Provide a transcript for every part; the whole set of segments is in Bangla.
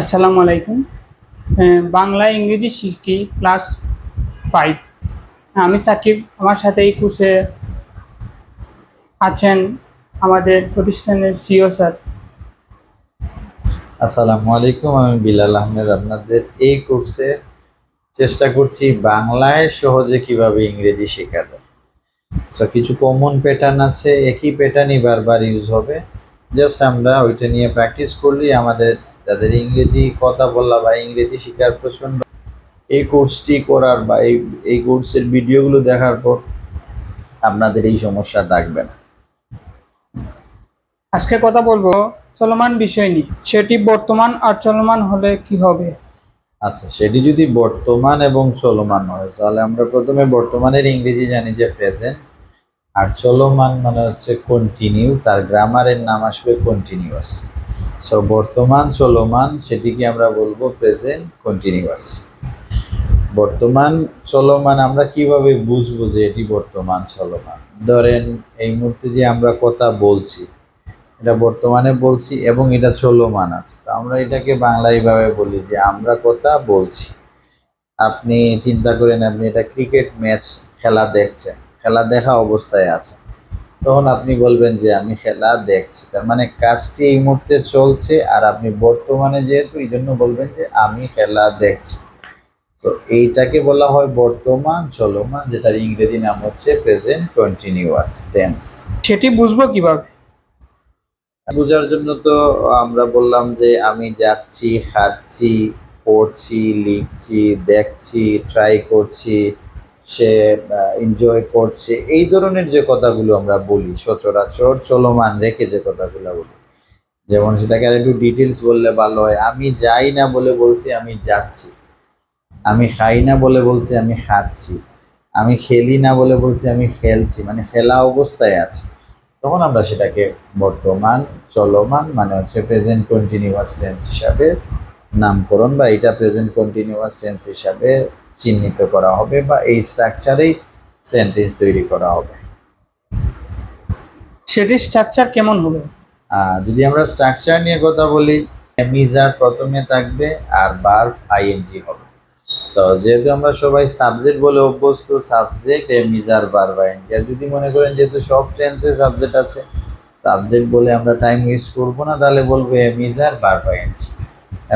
আসসালামু আলাইকুম। বাংলা ইংরেজি শিখি ক্লাস ফাইভ। আমি সাকিব, আমার সাথে এই কোর্সে আছেন আমাদের প্রতিষ্ঠানের সিও স্যার। আসসালামু আলাইকুম, আমি বিলাল আহমেদ। আপনাদের এই কোর্সে চেষ্টা করছি বাংলায় সহজে কীভাবে ইংরেজি শেখা যায়। সো কিছু কমন প্যাটার্ন আছে, একই প্যাটার্নই বারবার ইউজ হবে। জাস্ট আমরা ওইটা নিয়ে প্র্যাকটিস করলেই আমাদের যাদের ইংরেজি কথা বলা বা ইংরেজি শেখার প্রচণ্ড এই কোর্সটি করার বা এই এই কোর্সের ভিডিওগুলো দেখার পর আপনাদের এই সমস্যা থাকবে না। আজকে কথা বলব চলমান বিষয় নিয়ে। সেটি বর্তমান আর চলমান হলে কি হবে? আচ্ছা সেটি যদি বর্তমান এবং চলমান হয় তাহলে আমরা প্রথমে বর্তমানের ইংরেজি জানি যে প্রেজেন্ট আর চলমান মানে হচ্ছে কন্টিনিউ তার গ্রামারের নাম আসবে কন্টিনিউয়াস সো বর্তমান চলমান সেটিকে আমরা বলব প্রেজেন্ট কন্টিনিউয়াস বর্তমান চলমান আমরা কীভাবে বুঝব যে এটি বর্তমান চলমান? ধরেন এই মুহূর্তে যে আমরা কথা বলছি, এটা বর্তমানে বলছি এবং এটা চলমান আছে। তো আমরা এটাকে বাংলায় ভাবে বলি যে আমরা কথা বলছি। আপনি চিন্তা করেন, আপনি এটা ক্রিকেট ম্যাচ খেলা দেখছেন। খেলা দেখা অবস্থায় আছে। তখন আপনি বলবেন যে আমি খেলা দেখছি। তার মানে কাজটি এই মুহূর্তে চলছে আর আপনি বর্তমানে যেহেতু এই জন্য বলবেন যে আমি খেলা দেখছি। তো এইটাকে বলা হয় বর্তমান চলমান যেটার ইংরেজি নাম হচ্ছে প্রেজেন্ট কন্টিনিউয়াস টেন্স সেটি বুঝব কীভাবে? বোঝার জন্য তো আমরা বললাম যে আমি যাচ্ছি খাচ্ছি পড়ছি লিখছি দেখছি ট্রাই করছি। সে এনজয় করছে। এই ধরনের যে কথাগুলো আমরা বলি, সচরাচর চলমান রেখে যে কথাগুলো বলি, যেমন সেটাকে আর একটু ডিটেলস বললে ভালো হয়, আমি যাই না বলে বলছি, আমি যাচ্ছি। আমি খাই না বলে বলছি, আমি খাচ্ছি। আমি খেলি না বলে বলছি, আমি খেলছি মানে খেলা অবস্থায় আছে। তখন আমরা সেটাকে বর্তমান, চলমান মানে হচ্ছে প্রেজেন্ট কন্টিনিউয়াস টেন্স হিসাবে নামকরণ বা এটা প্রেজেন্ট কন্টিনিউয়াস টেন্স হিসাবে চিহ্নিত করা হবে বা এই স্ট্রাকচারেই সেন্টেন্স তৈরি করা হবে। সেটির স্ট্রাকচার কেমন হবে? যদি আমরা স্ট্রাকচার নিয়ে কথা বলি মিজার প্রথমে থাকবে আর বার্ফ আইএনজি হবে। তো যেহেতু আমরা সবাই সাবজেক্ট বলে অভ্যস্ত subject am is are verb ING আর যদি মনে করেন যেহেতু সব টেন্সে সাবজেক্ট আছে সাবজেক্ট বলে আমরা টাইম ওয়েস্ট করব না তাহলে বলব am is are verb ING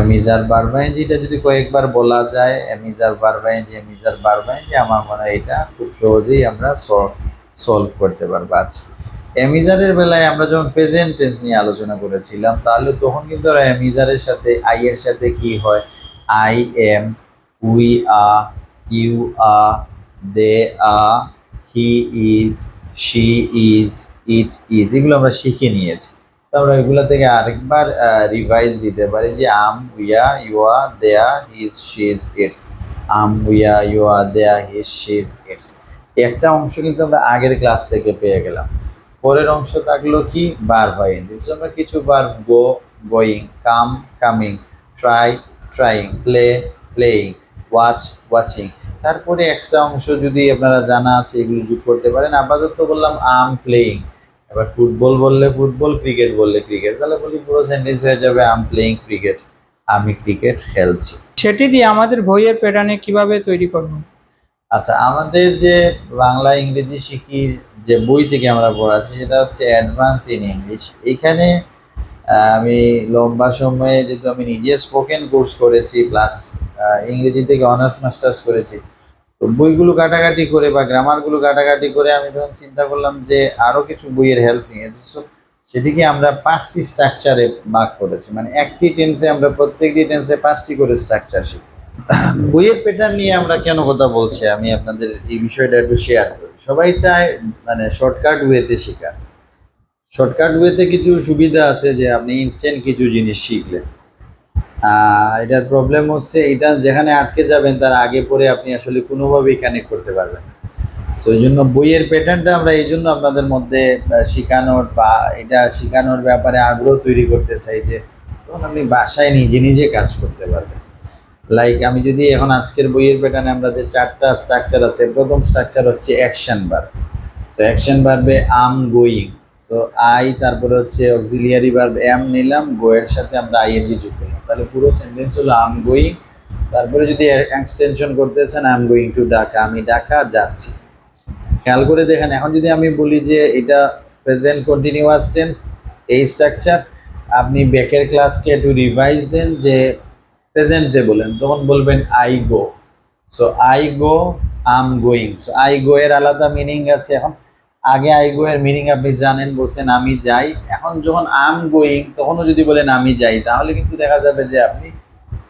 am is are verb আইএনজিটা যদি কয়েকবার বলা যায়, am is are verb ING am is are verb ING আমার মনে হয় এটা খুব সহজেই আমরা সলভ করতে পারব। আচ্ছা এমিজারের বেলায় আমরা যখন প্রেজেন্ট টেন্স নিয়ে আলোচনা করেছিলাম, তাহলে তখন কিন্তু ওরা এমিজারের সাথে আই এর সাথে কি হয়? I am we are you are they are he is she is it is এগুলো আমরা শিখে নিয়েছি। আমরা এগুলো থেকে আরেকবার রিভাইজ দিতে পারি যে, I'm we're you're, they're he's she's it's. I'm we're you're, they're he's she's it's. একটা অংশ কিন্তু আমরা আগের ক্লাস থেকে পেয়ে গেলাম। পরের অংশ থাকল কি? বার ভাইন আমরা কিছু বার go going come coming try trying play playing watch watching তারপরে এক্সট্রা অংশ যদি আপনারা জানা আছে, এগুলো যোগ করতে পারেন। আপাতত বললাম, আম প্লেয়িং এবার ফুটবল বললে ফুটবল ক্রিকেট বললে ক্রিকেট। তাহলে বলি পুরো সেন্টেন্স হয়ে যাবে আম প্লেয়িং ক্রিকেট আমি ক্রিকেট খেলছি। সেটি দিয়ে আমাদের বইয়ের প্যাটার্নে কীভাবে তৈরি করব? আচ্ছা আমাদের যে বাংলা ইংরেজি শিখি যে বই থেকে আমরা পড়াচ্ছি সেটা হচ্ছে অ্যাডভান্স ইন ইংলিশ এখানে আমি লম্বা সময়ে যেহেতু আমি নিজে স্পোকেন কোর্স করেছি প্লাস ইংরেজি থেকে অনার্স মাস্টার্স করেছি তো বইগুলো কাটাকাটি করে বা গ্রামারগুলো কাটাকাটি করে আমি তখন চিন্তা করলাম যে আরও কিছু বইয়ের হেল্প নিয়েছি। সো সেটিকে আমরা পাঁচটি স্ট্রাকচারে ভাগ করেছি। মানে একটি টেন্সে আমরা প্রত্যেকটি টেন্সে পাঁচটি করে স্ট্রাকচার শিখি। বইয়ের প্যাটার্ন নিয়ে আমরা কেন কথা বলছি আমি আপনাদের এই বিষয়টা একটু শেয়ার করি। সবাই চায় মানে শর্টকাট ওয়েতে শেখা শর্টকাট ওয়েতে কিছু সুবিধা আছে যে আপনি ইনস্ট্যান্ট কিছু জিনিস শিখলেন। এটার প্রবলেম হচ্ছে এটা যেখানে আটকে যাবেন, তার আগে পরে আপনি আসলে কোনোভাবেই কানেক্ট করতে পারবেন না। সো এই জন্য বইয়ের প্যাটার্নটা আমরা এই জন্য আপনাদের মধ্যে শেখানোর বা এটা শেখানোর ব্যাপারে আগ্রহ তৈরি করতে চাই যে তখন আপনি বাসায় নিজে নিজে কাজ করতে পারবেন। লাইক আমি যদি এখন আজকের বইয়ের প্যাটার্নে আমাদের চারটা স্ট্রাকচার আছে, প্রথম স্ট্রাকচার হচ্ছে অ্যাকশন বার তো অ্যাকশন বাড়বে আম গোয়িং সো আই তারপরে হচ্ছে অক্সিলিয়ারি ভার্ব এম নিলাম গো এর সাথে আমরা আইএনজি যোগ করলাম। তাহলে পুরো সেন্টেন্স হলো আম গোয়িং তারপরে যদি এক্সটেনশন করতে চান I am going to Dhaka আমি ঢাকা যাচ্ছি। খেয়াল করে দেখেন, এখন যদি আমি বলি যে এটা প্রেজেন্ট কন্টিনিউয়াস টেন্স এই স্ট্রাকচার আপনি ব্যাকের ক্লাসকে একটু রিভাইজ দেন যে প্রেজেন্টে বলেন। তখন বলবেন I go so I go I'm going so I go এর আলাদা মিনিং আছে এখন। আগে আই গো এর মিনিং আপনি জানেন, বলছেন আমি যাই। এখন যখন আম গোয়িং তখনও যদি বলেন আমি যাই, তাহলে কিন্তু দেখা যাবে যে আপনি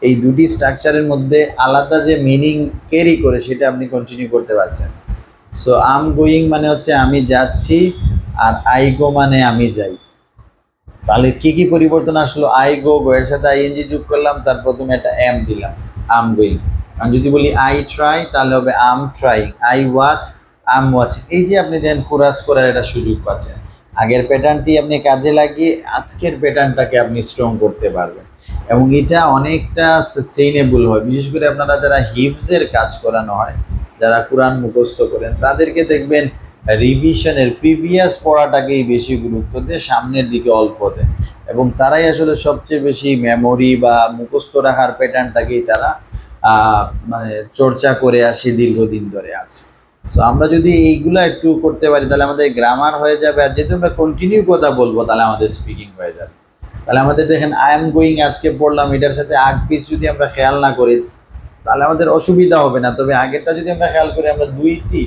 এই দুটি স্ট্রাকচারের মধ্যে আলাদা যে মিনিং ক্যারি করে, সেটা আপনি কন্টিনিউ করতে পারছেন। সো আম গোয়িং মানে হচ্ছে আমি যাচ্ছি, আর আই গো মানে আমি যাই। তাহলে কি কি পরিবর্তন আসলো? আই গো গো এর সাথে আইএনজি যোগ করলাম, তার প্রথমে একটা এম দিলাম আম গোয়িং আমি যদি বলি আই ট্রাই তাহলে হবে I'm trying I watch I'm আছে। এই যে আপনি দেন কোরাস করার একটা সুযোগ পাচ্ছেন। আগের প্যাটার্নটি আপনি কাজে লাগিয়ে আজকের প্যাটার্নটাকে আপনি স্ট্রং করতে পারবেন। এবং এটা অনেকটা সাস্টেইনেবল হয়। বিশেষ করে আপনারা যারা হিপসের কাজ করানো হয়, যারা কোরআন মুখস্থ করেন, তাদেরকে দেখবেন রিভিশনের প্রিভিয়াস পড়াটাকেই বেশি গুরুত্ব দেয়, সামনের দিকে অল্প দেয়। এবং তারাই আসলে সবচেয়ে বেশি মেমোরি বা মুখস্থ রাখার প্যাটার্নটাকেই তারা মানে চর্চা করে আসে দীর্ঘদিন ধরে আছে সো আমরা যদি এইগুলো একটু করতে পারি, তাহলে আমাদের গ্রামার হয়ে যাবে। আর যেহেতু আমরা কন্টিনিউ কথা বলব, তাহলে আমাদের স্পিকিং হয়ে যাবে। তাহলে আমাদের দেখেন আই এম গোয়িং আজকে পড়লাম, এটার সাথে আগ পিছ যদি আমরা খেয়াল না করি, তাহলে আমাদের অসুবিধা হবে না। তবে আগেরটা যদি আমরা খেয়াল করি, আমরা দুইটি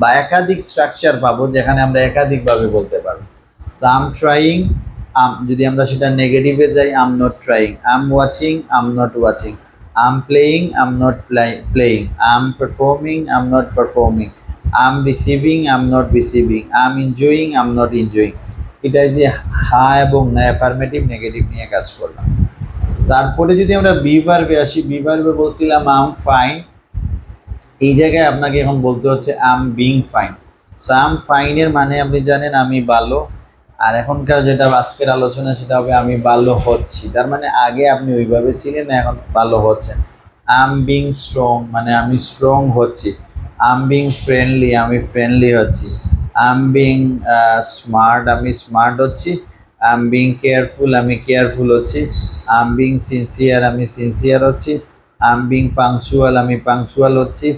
বা একাধিক স্ট্রাকচার পাবো, যেখানে আমরা একাধিকভাবে বলতে পারব। সো আম ট্রাইং আম যদি আমরা সেটা নেগেটিভে যাই I'm not trying I'm watching I'm not watching I'm playing I'm not playing I'm performing I'm not performing I'm receiving I'm not receiving I'm enjoying I'm not enjoying এটাই যে হা এবং না অ্যাফার্মেটিভ নেগেটিভ নিয়ে কাজ করলাম। তারপরে যদি আমরা বি ভার্বে আসি বি ভার্বে বলছিলাম আম ফাইন এই জায়গায় আপনাকে এখন বলতে হচ্ছে I'm being fine so I'm ফাইনের মানে আপনি জানেন, আমি ভালো। আর এখনকার যেটা আজকের আলোচনা, সেটা হবে আমি ভালো হচ্ছি। তার মানে আগে আপনি ওইভাবে ছিলেন, এখন ভালো হচ্ছেন। আম বিং স্ট্রং মানে আমি স্ট্রং হচ্ছি। আম বিং ফ্রেন্ডলি আমি ফ্রেন্ডলি হচ্ছি। আম বিং স্মার্ট আমি স্মার্ট হচ্ছি। আম বিং কেয়ারফুল আমি কেয়ারফুল হচ্ছি। আম বিং সিনসিয়ার আমি সিনসিয়ার হচ্ছি। আম বিং পাংচুয়াল আমি পাংচুয়াল হচ্ছি।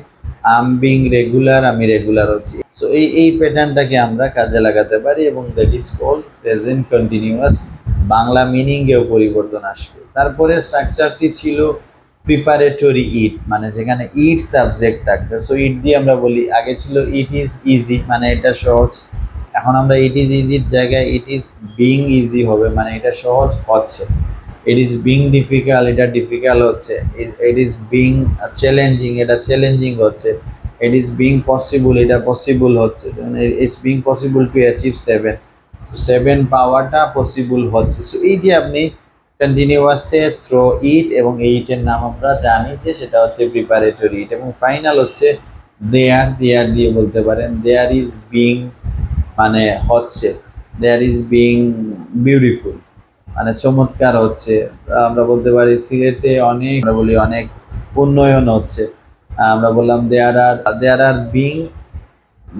আম বিং রেগুলার আমি রেগুলার হচ্ছি। সো এই এই প্যাটার্নটাকে আমরা কাজে লাগাতে পারি এবং that is called present continuous Bangla মিনিংয়েও পরিবর্তন আসবে। তারপরে স্ট্রাকচারটি ছিল প্রিপারেটরি ইট মানে যেখানে ইট সাবজেক্ট থাকবে। সো ইট দিয়ে আমরা বলি, আগে ছিল ইট ইজ ইজি মানে এটা সহজ। এখন আমরা ইট ইজ ইজির জায়গায় ইট ইজ বিং ইজি হবে মানে এটা সহজ হচ্ছে। ইট ইজ বিং ডিফিকাল্ট এটা ডিফিকাল্ট হচ্ছে। ইট ইজ বিং চ্যালেঞ্জিং এটা চ্যালেঞ্জিং হচ্ছে। ইট ইজ বিং পসিবল এটা পসিবল হচ্ছে। It's being possible to achieve seven seven পাওয়াটা পসিবল হচ্ছে। সো এই যে আপনি কন্টিনিউয়াসে থ্রো ইট এবং এইটের নাম আমরা জানি যে সেটা হচ্ছে প্রিপারেটরি ইট এবং ফাইনাল হচ্ছে দেয়ার দেয়ার দিয়ে বলতে পারেন। দেয়ার ইজ বিং মানে হচ্ছে। দেয়ার ইজ বিং বিউটিফুল মানে চমৎকার হচ্ছে। আমরা বলতে পারি সিলেটে অনেক আমরা বলি অনেক উন্নয়ন হচ্ছে। আমরা বললাম there are there are being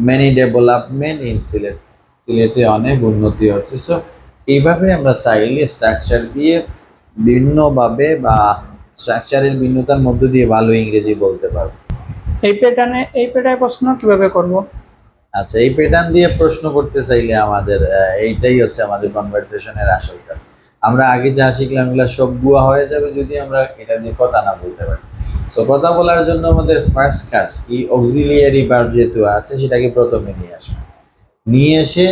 many development in Sylhet সিলেটে অনেক উন্নতি হচ্ছে। সো এইভাবে আমরা চাইলে স্ট্রাকচার দিয়ে ভিন্নভাবে বা স্ট্রাকচারের ভিন্নতার মধ্য দিয়ে ভালো ইংরেজি বলতে পারব। এই প্যাটার্নে এই প্যাটার্নে প্রশ্ন কীভাবে করব? আচ্ছা এই প্যাটার্ন দিয়ে প্রশ্ন করতে চাইলে আমাদের এইটাই হচ্ছে আমাদের কনভারসেশনের আসল কাজ। আমরা আগে যা শিখলাম, এগুলো সব গুয়া হয়ে যাবে যদি আমরা এটা দিয়ে কথা না বলতে পারি। সো কথা বলার জন্য আমাদের ফার্স্ট কাজ কি? অক্সিলিয়ারি ভার্ব যেহেতু আছে, সেটাকে প্রথমে নিয়ে আসবেন নিয়ে এসে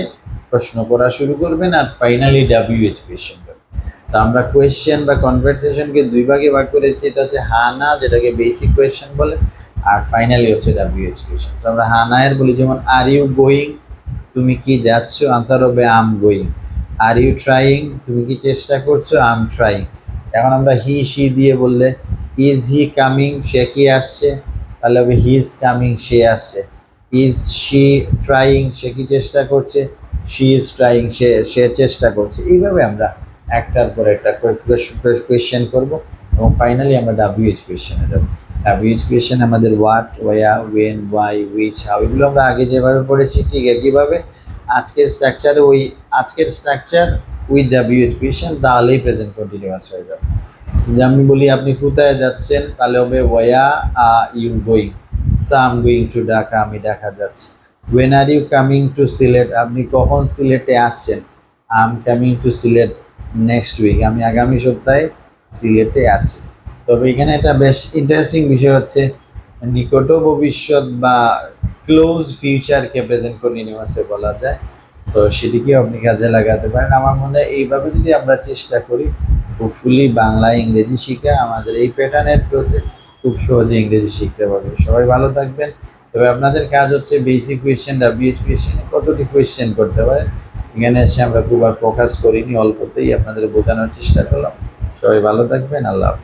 প্রশ্ন করা শুরু করবেন আর ফাইনালি ডাব্লিউএইচ কোয়েশ্চেন করবেন। তো আমরা কোয়েশ্চেন বা কনভারসেশনকে দুই ভাগে ভাগ করেছি, এটা হচ্ছে হানা, যেটাকে বেসিক কোয়েশ্চেন বলে, আর ফাইনালি হচ্ছে ডাব্লিউএইচ কোয়েশ্চেন আমরা হানায়ের বলি, যেমন আর ইউ গোয়িং তুমি কি যাচ্ছ? আনসার হবে I'm going are you trying তুমি কি চেষ্টা করছ? আম ট্রাইং এখন আমরা হি সি দিয়ে বললে ইজ হি কামিং সে কি আসছে? তাহলে হবে হি ইজ কামিং সে আসছে। ইজ শি ট্রাইং সে কি চেষ্টা করছে? শি ইজ ট্রাইং সে সে চেষ্টা করছে। এইভাবে আমরা একটার পর একটা কোয়েশ্চেন করব এবং ফাইনালি আমরা ডাব্লিউএইচ কোয়েশ্চেনে যাব। ডাব্লিউএইচ কোয়েশ্চেন আমাদের what where when why which how এগুলো আমরা আগে যেভাবে পড়েছি, ঠিক একইভাবে আজকের স্ট্রাকচারে ওই, আজকের স্ট্রাকচার উইথ বিউট কোয়েশন তাহলেই প্রেজেন্ট কন্টিনিউয়াস হয়ে যাবে। যদি আমি বলি আপনি কোথায় যাচ্ছেন, তাহলে হবে where you going so I'm going to Dhaka আমি ঢাকা যাচ্ছি। When are you coming to Sylhet আপনি কখন সিলেটে আসছেন? I am coming to Sylhet next week আমি আগামী সপ্তাহে সিলেটে আসি তবে এখানে একটা বেশ ইন্টারেস্টিং বিষয় হচ্ছে নিকট ভবিষ্যৎ বা ক্লোজ ফিউচারকে প্রেজেন্ট কন্টিনিউয়াসে বলা যায়। তো সেটিকেও আপনি কাজে লাগাতে পারেন। আমার মনে হয় এইভাবে যদি আমরা চেষ্টা করি হোপফুলি বাংলা ইংরেজি শিখে আমাদের এই প্যাটার্নের থ্রুতে খুব সহজে ইংরেজি শিখতে পারবে। সবাই ভালো থাকবেন। তবে আপনাদের কাজ হচ্ছে বেসিক কোয়েশ্চেন ডাব্লিউএইচ কোয়েশ্চেনে কতটি কোয়েশ্চেন করতে পারেন এখানে এসে আমরা খুব আর ফোকাস করিনি, অল্পতেই আপনাদের বোঝানোর চেষ্টা করলাম। সবাই ভালো থাকবেন, আল্লাহ